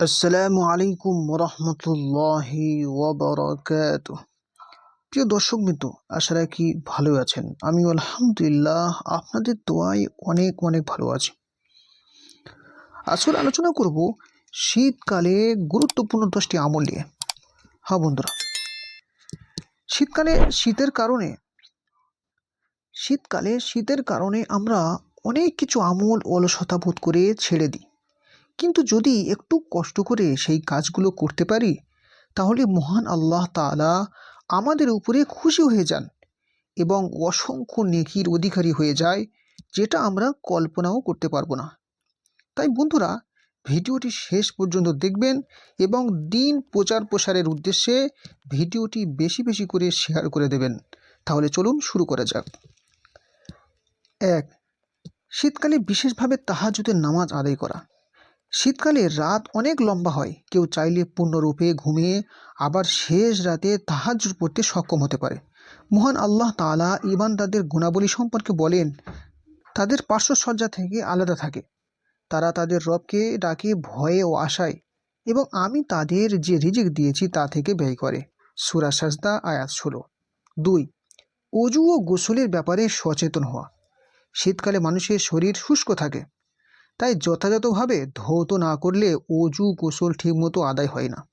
আসসালামু আলাইকুম রহমতুল্লাহি ওবরাকাত প্রিয় দর্শক মিত্র, আশা রাখি ভালো আছেন। আমি আলহামদুলিল্লাহ আপনাদের দোয়ায় অনেক অনেক ভালো আছি। আসলে আলোচনা করব শীতকালে গুরুত্বপূর্ণ দশটি আমল নিয়ে। হ্যাঁ বন্ধুরা, শীতকালে শীতের কারণে, শীতকালে শীতের কারণে আমরা অনেক কিছু আমল অলসতা বোধ করে ছেড়ে দিই। কিন্তু যদি একটু কষ্ট করে সেই কাজগুলো করতে পারি, তাহলে মহান আল্লাহ তাআলা আমাদের উপরে খুশি হয়ে যান এবং অসংখ্য নেকির অধিকারী হয়ে যায়, যেটা আমরা কল্পনাও করতে পারব না। তাই বন্ধুরা, ভিডিওটি শেষ পর্যন্ত দেখবেন এবং দিন প্রচার প্রসারের উদ্দেশ্যে ভিডিওটি বেশি বেশি করে শেয়ার করে দেবেন। তাহলে চলুন শুরু করা যাক। এক, শীতকালে বিশেষভাবে তাহাজুদের নামাজ আদায় করা। শীতকালে রাত অনেক লম্বা হয়। কেউ চাইলে পূর্ণরূপে ঘুমিয়ে আবার শেষ রাতে তাহাজুর পড়তে সক্ষম হতে পারে। মহান আল্লাহ তালা তাআলা তাদের গুণাবলী সম্পর্কে বলেন, তাদের পার্শ্বসজ্জা থেকে আলাদা থাকে। তারা তাদের রবকে ডাকে ভয়ে ও আশায় এবং আমি তাদের যে রিজিক দিয়েছি তা থেকে ব্যয় করে। সুরা সাজদা, আয়াত ষোলো। দুই, অজু ও গোসলের ব্যাপারে সচেতন হওয়া। শীতকালে মানুষের শরীর শুষ্ক থাকে। তাই যথাযথভাবে ধৌত না করলে অজু গোসল ঠিকমতো আদায় হয় না।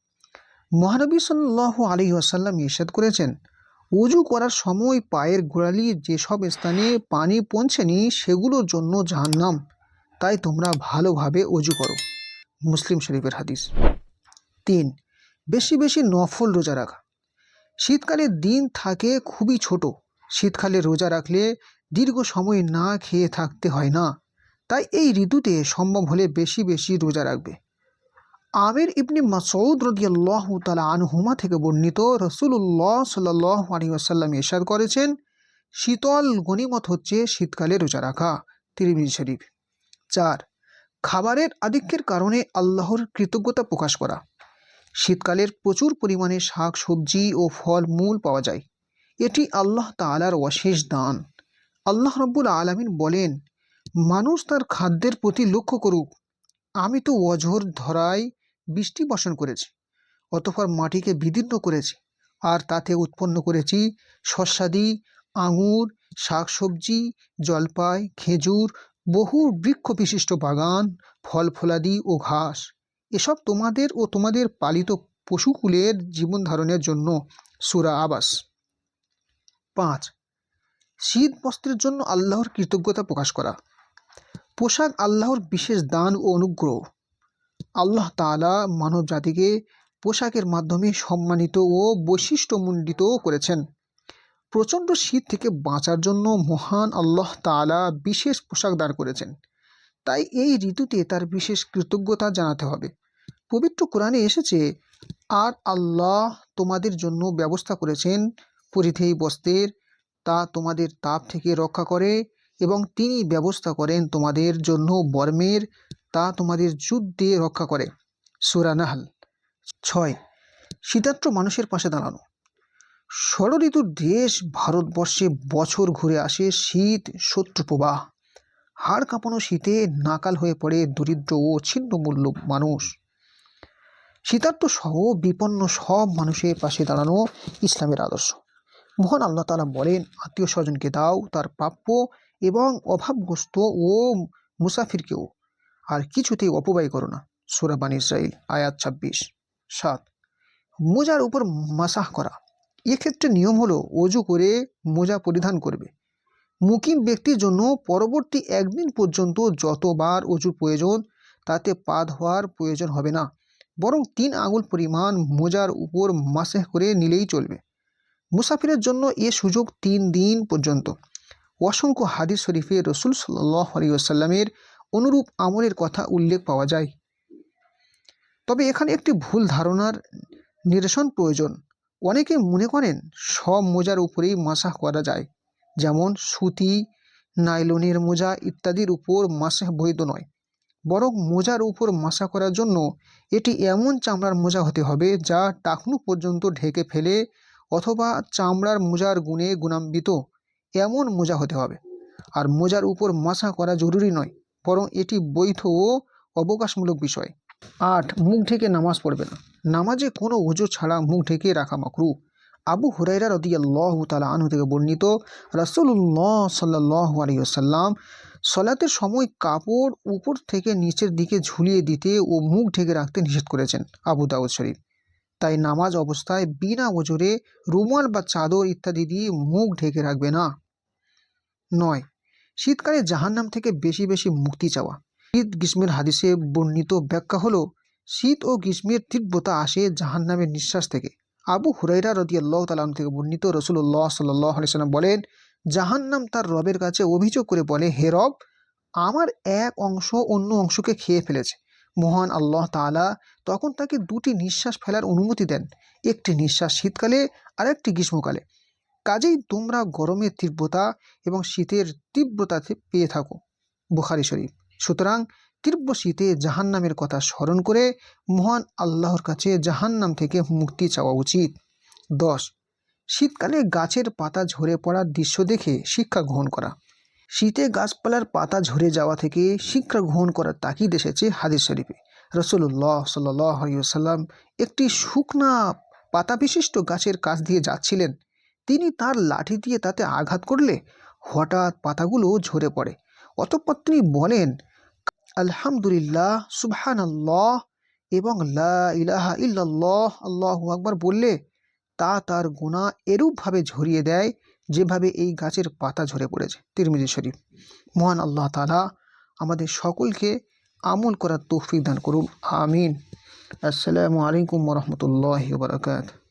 মহানবী সাল্লাহ আলী আসাল্লাম ইরশাদ করেছেন, অজু করার সময় পায়ের গোড়ালি যেসব স্থানে পানি পৌঁছেনি সেগুলোর জন্য জাহান্নাম, তাই তোমরা ভালোভাবে অজু করো। মুসলিম শরীফের হাদিস। তিন, বেশি বেশি নফল রোজা রাখা। শীতকালে দিন থাকে খুবই ছোট, শীতকালে রোজা রাখলে দীর্ঘ সময় না খেয়ে থাকতে হয় না। তাই এই ঋতুতে সম্ভব হলে বেশি বেশি রোজা রাখবে। আমির ইবনি মাসউদ রদিয়াল্লাহ তালা আনহুমা থেকে বর্ণিত রসুল্লাহ সাল্লাহ আলী আসাল্লাম ইরশাদ করেছেন, শীতল গণিমত হচ্ছে শীতকালে রোজা রাখা। তিরিমিজ শরীফ। চার, খাবারের আধিক্যের কারণে আল্লাহর কৃতজ্ঞতা প্রকাশ করা। শীতকালের প্রচুর পরিমাণে শাক, সবজি ও ফল, মূল পাওয়া যায়। এটি আল্লাহ তালার অশেষ দান। আল্লাহ রব্বুল আলমিন বলেন মানুষ তার খাদ্যের প্রতি লক্ষ্য করুক। আমি তো অঝোর ধরায় বৃষ্টি বর্ষণ করেছি, অতপর মাটিকে বিদীর্ণ করেছি, আর তাতে উৎপন্ন করেছি শস্যাদি আঙুর, শাকসবজি, জলপাই, খেজুর, বহু বৃক্ষ বিশিষ্ট বাগান ফল ফলাদি ও ঘাস। এসব তোমাদের ও তোমাদের পালিত পশুকুলের জীবন ধারণের জন্য। সুরা আবাস। পাঁচ, শীত বস্ত্রের জন্য আল্লাহর কৃতজ্ঞতা প্রকাশ করা। পোশাক আল্লাহর বিশেষ দান ও অনুগ্রহ। আল্লাহ তালা মানব জাতিকে পোশাকের মাধ্যমে সম্মানিত ও বৈশিষ্ট্যমণ্ডিত করেছেন। প্রচণ্ড শীত থেকে বাঁচার জন্য মহান আল্লাহ তালা বিশেষ পোশাক দান করেছেন। তাই এই ঋতুতে তার বিশেষ কৃতজ্ঞতা জানাতে হবে। পবিত্র কোরআনে এসেছে, আর আল্লাহ তোমাদের জন্য ব্যবস্থা করেছেন পরিধেয়ী বস্ত্রের, তা তোমাদের তাপ থেকে রক্ষা করে এবং তিনি ব্যবস্থা করেন তোমাদের জন্য বর্মের, তা তোমাদের যুদ্ধে রক্ষা করে। সুরানাহাল ছয়। শীতার্থ মানুষের পাশে দাঁড়ানো। ষড় ঋতুর দেশ ভারতবর্ষে বছর ঘুরে আসে শীত শত্রুপ্রবাহ হাড় কাঁপানো শীতে নাকাল হয়ে পড়ে দরিদ্র ও ছিন্নমূল্য মানুষ। শীতার্থ সহ বিপন্ন সব মানুষের পাশে দাঁড়ানো ইসলামের আদর্শ। মহান আল্লাহ তালা বলেন, আত্মীয় স্বজনকে দাও, তার প্রাপ্য এবং অভাবগ্রস্ত ও মুসাফিরকেও। আর কিছুতেই অপব্যয় করো না সুরাবান ইসরাইল আয়াত ছাব্বিশ, সাত। মোজার উপর মাসাহ করা। এক্ষেত্রে নিয়ম হলো অজু করে মোজা পরিধান করবে। মুকিম ব্যক্তির জন্য পরবর্তী একদিন পর্যন্ত যতবার অজুর প্রয়োজন, তাতে পা ধোয়ার প্রয়োজন হবে না। বরং তিন আঙুল পরিমাণ মোজার উপর মাসেহ করে নিলেই চলবে। মুসাফিরের জন্য এ সুযোগ তিন দিন পর্যন্ত। অসংখ্য হাদিস শরীফে রসুল সাল্লাহ আলিয়াল্লামের অনুরূপ আমলের কথা উল্লেখ পাওয়া যায়। তবে এখানে একটি ভুল ধারণার নিরসন প্রয়োজন। অনেকে মনে করেন সব মোজার উপরেই মাসাহ করা যায়, যেমন সুতি, নাইলনের মোজা ইত্যাদির উপর মাসাহ বৈধ নয়। বরং মোজার উপর মাসা করার জন্য এটি এমন চামড়ার মোজা হতে হবে যা টাকনু পর্যন্ত ঢেকে ফেলে অথবা চামড়ার মোজার গুণে গুণান্বিত। এমন মোজা হতে হবে। আর মোজার উপর মাসা করা জরুরি নয়, বরং এটি বৈধ ও অবকাশমূলক বিষয়। আট, মুখ ঢেকে নামাজ পড়বে না নামাজে কোনো ওজো ছাড়া মুখ ঢেকে রাখা মাকরু। আবু হুরাইরা রদিয়াল্লাহ তালা আনহু থেকে বর্ণিত রাসুল্লাহ সাল্লাহ আলিয়াল্লাম সলাতের সময় কাপড় উপর থেকে নিচের দিকে ঝুলিয়ে দিতে ও মুখ ঢেকে রাখতে নিষেধ করেছেন আবু দাউদ শরীফ। তাই নামাজ অবস্থায় বিনা ওজোরে রুমাল বা চাদর ইত্যাদি দিয়ে মুখ ঢেকে রাখবে না। নয়। শীতকালে জাহান্নাম থেকে বেশি বেশি মুক্তি চাওয়া। শীত গ্রীষ্মের হাদিসে বর্ণিত ব্যাখ্যা হলো, শীত ও গ্রীষ্মের তীব্রতা আসে জাহান্নামের নিঃশ্বাস থেকে। আবু হুরাইরা রদি আল্লাহ তালাম থেকে বর্ণিত রসুল্লাহ সাল্লাহ আলিয়াল্লাম বলেন, জাহান্নাম তার রবের কাছে অভিযোগ করে বলে, হে রব, আমার এক অংশ অন্য অংশকে খেয়ে ফেলেছে। মহান আল্লাহ তাআলা তখন তাকে দুটি নিঃশ্বাস ফেলার অনুমতি দেন। একটি নিঃশ্বাস শীতকালে আর একটি গ্রীষ্মকালে। কাজেই তোমরা গরমের তীব্রতা এবং শীতের তীব্রতা পেয়ে থাকো, বুখারি শরীফ। সুতরাং তীব্র শীতে জাহান্নামের কথা স্মরণ করে মহান আল্লাহর কাছে জাহান্নাম থেকে মুক্তি চাওয়া উচিত। দশ, শীতকালে গাছের পাতা ঝরে পড়ার দৃশ্য দেখে শিক্ষা গ্রহণ করা। শীতে গাছপালার পাতা ঝরে যাওয়া থেকে শিক্ষা গ্রহণ করার তাকিদ এসেছে হাদিস শরীফে। রসুল্লাহ সাল্লাম একটি শুকনা পাতা বিশিষ্ট গাছের কাছ দিয়ে যাচ্ছিলেন। তিনি তার লাঠি দিয়ে তাতে আঘাত করলে হঠাৎ পাতাগুলো ঝরে পড়ে। অতঃপর তিনি বলেন, আলহামদুলিল্লাহ সুবহান আল্লাহ এবং লা ইলাহা ইল্লাল্লাহ, আল্লাহ আকবার বললে, তা তার গুণা এরূপভাবে ঝরিয়ে দেয় যেভাবে এই গাছের পাতা ঝরে পড়েছে। তিরমিজি শরীফ। মহান আল্লাহ তালা আমাদের সকলকে আমল করার তৌফিক দান করুন। আমিন। আসসালামু আলাইকুম রহমতুল্লাহ বারকাত